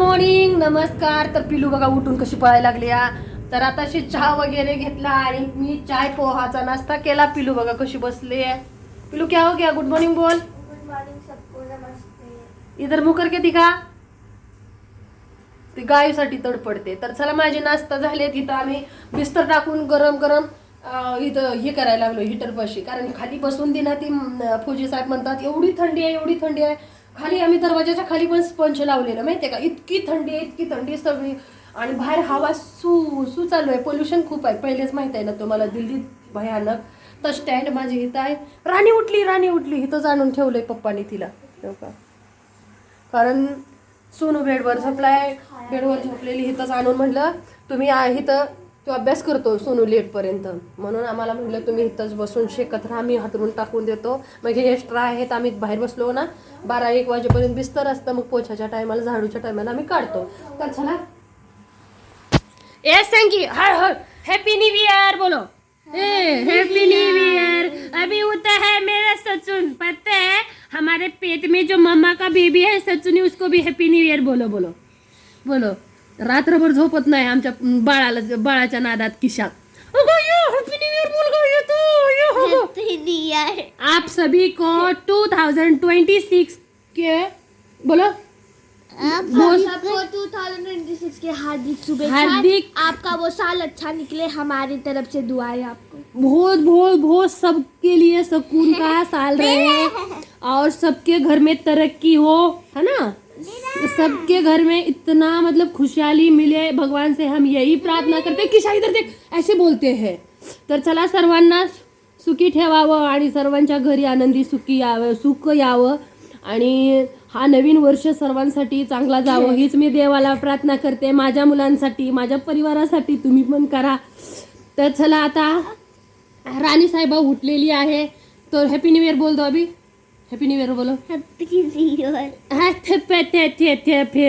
Morning नमस्कार. तर पिलू बघा उठून कशी पळायला लागली. तर आता अशी चहा वगैरे घेतला आणि मी चाय पोहाचा नाश्ता केला. पिलू बघा कशी बसली आहे. पिलू क्या हो गया? गुड मॉर्निंग बोल. गुड मॉर्निंग सबको नमस्ते. इधर मुकर के दिखा. ती गायीसाठी तडपडते. तर चला माझी नाश्ता झाले तिथं आम्ही बिस्तर टाकून गरम गरम इथं हे करायला लागलो हिटर पाशी. कारण खाली बसून दिना ती फौजी साहेब म्हणतात एवढी थंडी आहे एवढी थंडी आहे. खाली आम्ही दरवाजाच्या खाली पण स्पंज लावलेलं माहितीये का? इतकी थंडी आहे इतकी थंडी सगळी. आणि बाहेर हवा सू सू चालू आहे. पोल्युशन खूप आहे. पहिलेच माहीत आहे ना तुम्हाला दिल्लीत भयानक. तर स्टँड माझी इथं आहे. राणी उठली राणी उठली. इथं जाणून ठेवलंय पप्पानी तिला. हो का? कारण सोनू बेडवर झोपलाय. बेडवर झोपलेली इथंच आणून म्हटलं तुम्ही आ- इथं तो अभ्यास करतो सोनू लेटपर्यंत. म्हणून आम्हाला म्हटलं तुम्ही इथंच बसून शेकत राहा मी हातरून टाकून देतो. मग हे एक्स्ट्रा आहेत आम्ही बाहेर बसलो ना बारा एक वाजेपर्यंत बिस्तर असतं मग पोछाच्या टायमाला झाडूच्या टायमाला आम्ही काढतो. तर चला. ए संगी हर हर. हैप्पी न्यू ईयर बोलो. हैप्पी न्यू ईयर अभी होता है मेरा सचुन. पता है हमारे पेट में जो मम्मा का बेबी है सचुनी उसको भी हैप्पी न्यू ईयर बोलो बोलो. बोलो. रात्रभर झोपत नाही आमच्या बाळाला बाळाच्या नादात किशा हैप्पी न्यू ईयर बोल गो ये तो ये हो ईयर आप सभी को 2026 के बोलो. आप बोल। सबको 2026 के हार्दिक- आपका वो साल अच्छा निकले हमारी तरफ से दुआएं आपको. बहुत बहुत बहुत सबके लिए सुकून का साल रहे। और सबके घर में तरक्की हो है ना? सबके घर में इतना मतलब खुशहाली मिले भगवान से हम यही प्रार्थना करते की शाही देख ऐसे बोलते हैं। तर चला सर्वांना सुखी ठेवावं आणि सर्वांच्या घरी आनंदी सुखी यावं सुख यावं. आणि हा नवीन वर्ष सर्वांसाठी चांगला जावं. हीच मी देवाला प्रार्थना करते. माझ्या मुलांसाठी माझ्या परिवारासाठी तुम्ही पण करा. तर चला आता राणी साहेबा उठलेली आहे. तर हॅपी न्यू इयर बोल दो अभी. Happy new year happy new year year हा,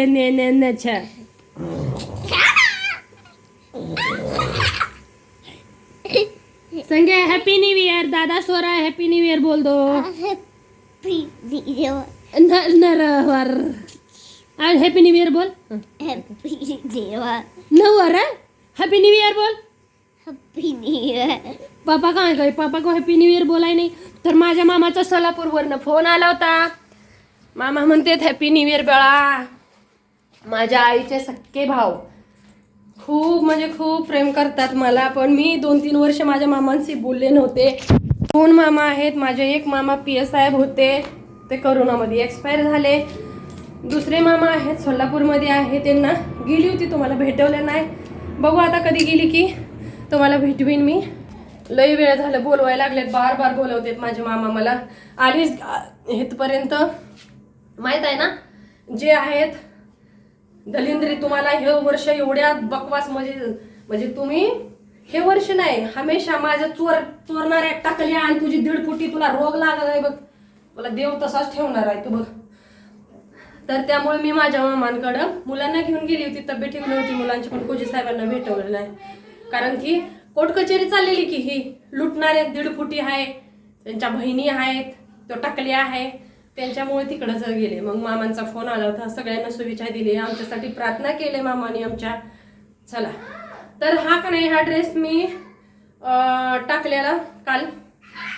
ने, ने, ने, छे. संगे हॅपी न्यू इयर दादा सोरा हॅपी न्यू इयर बोल दो. हैप्पी न्यू ईयर न- नरवर. आज हॅपी न्यू बोल. हैप्पी न्यू ईयर नवर हॅपी न्यू इयर बोल. हैप्पी न्यू ईयर पापा काय काय पापा को हॅपी न्यू इयर बोलाय नाही। तर माझ्या मामाचा सोलापूरवरनं फोन आला होता. मामा म्हणतात हॅपी न्यू इयर बेळा. माझ्या आईचे सक्के भाव खूप म्हणजे खूप प्रेम करतात मला पण मी दोन तीन वर्ष माझ्या मामांशी बोलले नव्हते. दोन मामा आहेत माझे एक मामा पी एस साहेब होते. ते करोनामध्ये एक्सपायर झाले. दुसरे मामा आहेत सोलापूरमध्ये आहे. त्यांना गेली होती तुम्हाला भेटवलं नाही. बघू आता कधी गेली की. तुम्हाला भेटवीन मी. लई वेळ झालं बोलवायला लागलेत बार बार बोलवतेत माझे मामा मला. आलीच इथपर्यंत. माहीत आहे ना? जे आहेत दलिंद्री तुम्हाला हे वर्ष एवढ्या बकवास म्हणजे म्हणजे तुम्ही हे वर्ष नाही हमेशा माझ्या चोर चोरणाऱ्या टाकल्या आणि तुझी दीड फुटी तुला रोग लागला आहे बघ. मला देव तसाच ठेवणार आहे तू बघ. तर त्यामुळे मी माझ्या मामांकडं मुलांना घेऊन गेली होती तब्येत ठीक नव्हती मुलांची पण कोजी साहेबांना भेटवलं नाही कारण की कोर्ट कचेरी चाललेली की ही लुटणारे दीड फुटी आहे त्यांच्या बहिणी आहेत तो टाकले आहे त्यांच्यामुळे तिकडंच गेले. मग मामांचा फोन आला होता सगळ्यांना शुभेच्छा दिली. आमच्यासाठी प्रार्थना केली मामाने आमच्या. चला. तर हा का नाही हा ड्रेस मी टाकलेला काल.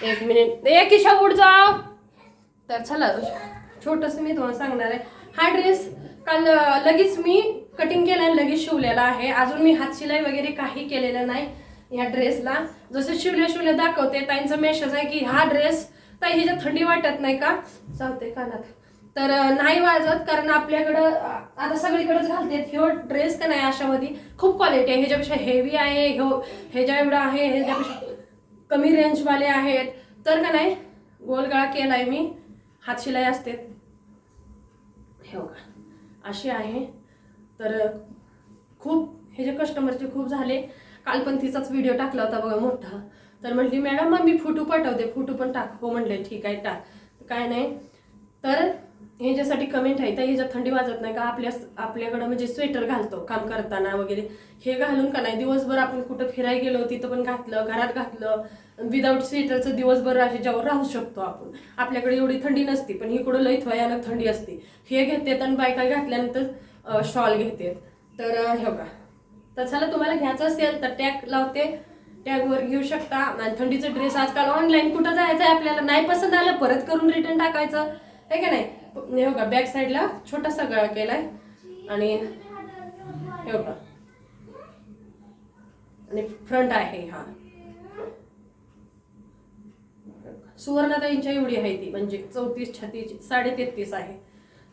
एक मिनिट एक किशा उठ जाव. तर चला छोटस मी तुम्हाला सांगणार आहे. हा ड्रेस काल लगेच मी कटिंग केलं आणि लगेच शिवलेला आहे. अजून मी हात शिलाई वगैरे काही केलेलं नाही ह्या ड्रेसला. जसं शिवले शिवले दाखवते ताईंचा मेसेज आहे की हा ड्रेस ताई ह्याच्यात थंडी वाटत नाही का? चालते कानात. तर नाही वाजत कारण आपल्याकडं आता सगळीकडेच घालते. ह्यो ड्रेस का नाही अशामध्ये? खूप क्वालिटी आहे. ह्याच्यापेक्षा हेवी आहे ह्यो ह्याच्या एवढं आहे ह्याच्यापेक्षा कमी रेंजवाले आहेत. तर का नाही? गोलगळा केला आहे मी हातशिलाई असते. हे का अशी आहे. तर खूप हे जे कस्टमरचे खूप झाले. काल पण तिचाच व्हिडिओ टाकला होता बघा मोठा. तर म्हटली मॅडम मग मी फोटो पाठवते. फोटो पण टाक. हो म्हणले ठीक आहे टाक. काय नाही. तर ह्याच्यासाठी कमेंट आहे तर ह्याच्यात थंडी वाजत नाही का? आपल्या आपल्याकडं म्हणजे स्वेटर घालतो काम करताना वगैरे. हे घालून का नाही? दिवसभर आपण कुठं फिरायला गेलो तिथं पण घातलं घरात घातलं. विदाऊट स्वेटरचं दिवसभर ह्याच्यावर राहू शकतो आपण. आपल्याकडे एवढी थंडी नसती पण इकडं लई थयानक थंडी असते. हे घेते आणि बायका घातल्यानंतर शॉल घेते तर हे बघा. तर चला तुम्हाला घ्यायचं असेल तर टॅग लावते. टॅगवर घेऊ शकता. आणि थंडीचा ड्रेस आजकाल ऑनलाईन कुठं जायचं आहे आपल्याला नाही पसंत आलं परत करून रिटर्न टाकायचं. आहे का नाही? हे बघा बॅक साईडला छोटासा गळा केलाय. आणि हे बघा. आणि फ्रंट आहे हा. सुवर्णताईंच्या एवढी आहे ती म्हणजे चौतीस छत्तीस साडे तेहतीस आहे.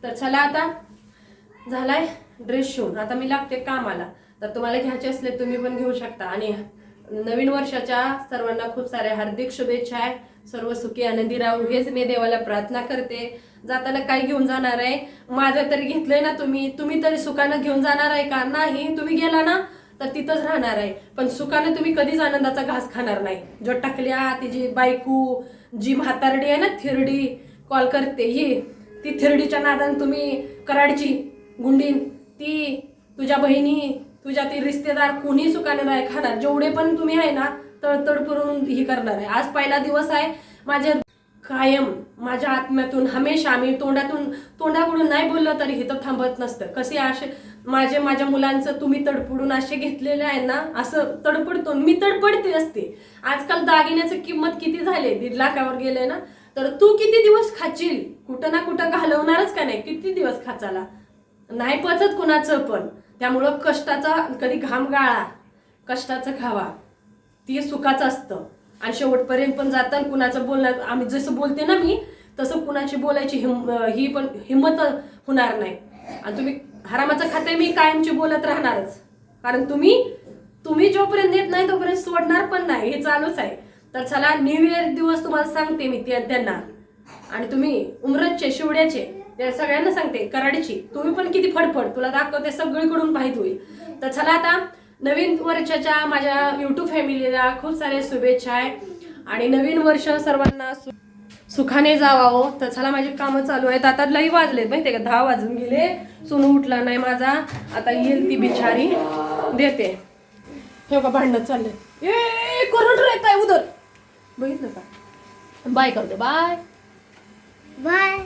तर चला आता झालाय? ड्रेस शिवून. आता मी लागते कामाला. तर तुम्हाला घ्यायचे असले तुम्ही पण घेऊ शकता. आणि नवीन वर्षाच्या सर्वांना खूप साऱ्या हार्दिक शुभेच्छा आहे. सर्व सुखी आनंदी राहू. हेच मी देवाला प्रार्थना करते. जाताना काय घेऊन जाणार आहे. माझं तरी घेतलंय ना तुम्ही. तुम्ही तरी सुखानं घेऊन जाणार आहे का? नाही. तुम्ही गेला ना तर तिथंच राहणार आहे. पण सुखाने तुम्ही कधीच आनंदाचा घास खाणार नाही. जो टाकल्या तिची बायकू जी म्हातारडी आहे ना थिरडी कॉल करते ही ती थिरडीच्या नादान तुम्ही कराडची गुंडीन ती तुझ्या बहिणी तुझ्या ती रिश्तेदार कोणी सुखाने नाही खाणार? जेवढे पण तुम्ही आहे ना तळतळ करून ही करणार आहे. आज पहिला दिवस आहे माझ्या कायम माझ्या आत्म्यातून हमेशा मी तोंडातून तोंडाकडून नाही बोललं तरी हे तर थांबत नसतं. कसे असे माझे माझ्या मुलांचं तुम्ही तडफडून असे घेतलेले आहे ना असं तडफडतो. मी तडपडते असते. आजकाल दागिन्याचं किंमत किती झाले? दीड लाखावर गेले ना. तर तू किती दिवस खाचील? कुठं ना कुठं घालवणारच का नाही? किती दिवस खाचाला? नाही पचत कुणाचं पण. त्यामुळं कष्टाचा कधी घाम गाळा कष्टाचं खावा. ती सुखाचं असतं. आणि शेवटपर्यंत पण जाताना कुणाचं बोलणं आम्ही जसं बोलते ना मी तसं कुणाची बोलायची हिम ही पण हिंमत होणार नाही. आणि तुम्ही हरामाचं खाते मी कायमची बोलत राहणारच. कारण तुम्ही तुम्ही जोपर्यंत येत नाही तोपर्यंत सोडणार पण नाही. हे चालूच आहे. तर चला न्यू इयर दिवस तुम्हाला सांगते मी त्यांना. आणि तुम्ही उमरतचे शिवड्याचे सगळ्यांना सांगते कराडीची. तुम्ही पण किती फडफड तुला दाखवते सगळीकडून माहीत होईल. तर चला आता नवीन वर्षाच्या माझ्या युट्यूब फॅमिलीला खूप साऱ्या शुभेच्छा आहे. आणि नवीन वर्ष सर्वांना सु- सुखाने जावावं. तर चला माझी कामं चालू आहेत. आता लई वाजलेत माहितीये का? दहा वाजून गेले. सोनू उठला नाही माझा. आता येईल ती बिचारी. देते. हे का भांडणं चालले ए करंट राहत आहे उधर. बघितलं का? बाय करते. Bye bye.